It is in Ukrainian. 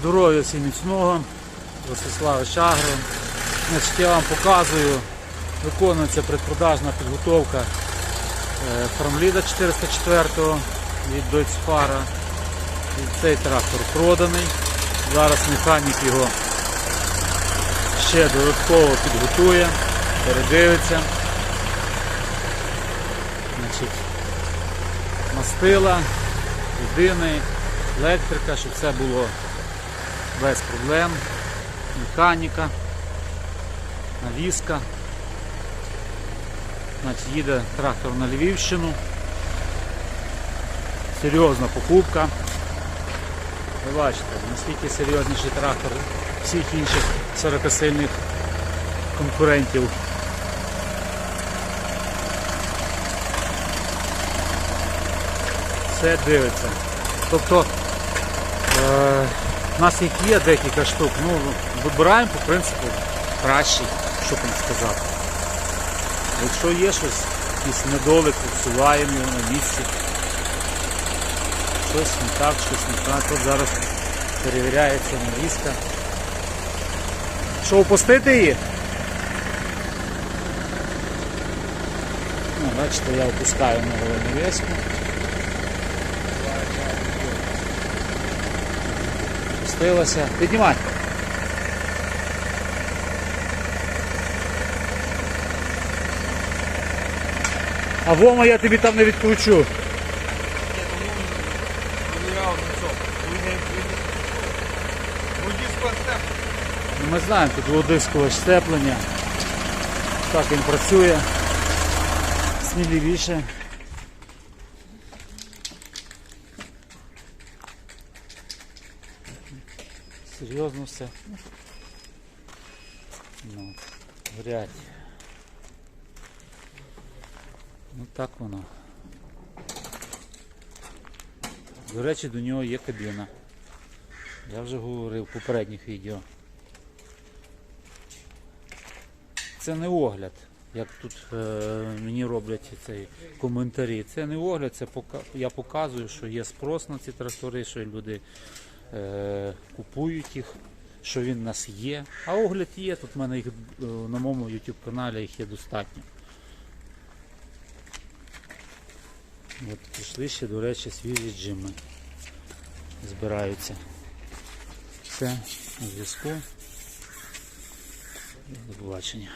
Здоров'я всім міцного, Ростислава Шагро. Значить, я вам показую, виконується предпродажна підготовка е, Фармліда 404 від Deutsche І Цей трактор проданий. Зараз механік його ще додатково підготує, передивиться. Значить, мастила, людини, електрика, щоб все було без проблем. Механіка, навіска. Значить, їде трактор на Львівщину. Серйозна покупка. Ви бачите, наскільки серйозніший трактор всіх інших 40-сильних конкурентів. Все дивиться. Тобто е, у нас їх є декілька штук, ну вибираємо по принципу кращий, що там сказати. Якщо є щось, якийсь недолик, усуваємо його на місці. Щось не так, щось не так. От зараз перевіряється навіска. Що, опустити її? Ну, бачите, я опускаю нову навіску. Опустилася. Піднімай. А Вома я тобі там не відкручу. Ну, Ми знаємо, тут водискове щеплення. Так він працює. Сміливіше. Серйозно все. Ну, горять. Ну так воно. До речі, до нього є кабіна. Я вже говорив в попередніх відео. Це не огляд, як тут е, мені роблять цей коментарі. Це не огляд, це пока, я показую, що є спрос на ці трактори, що люди купують їх, що він у нас є. А огляд є, тут в мене їх е, на моєму YouTube каналі їх є достатньо. От пішли ще, до речі, свіжі джими. Збираються. Все, зв'язку. До побачення.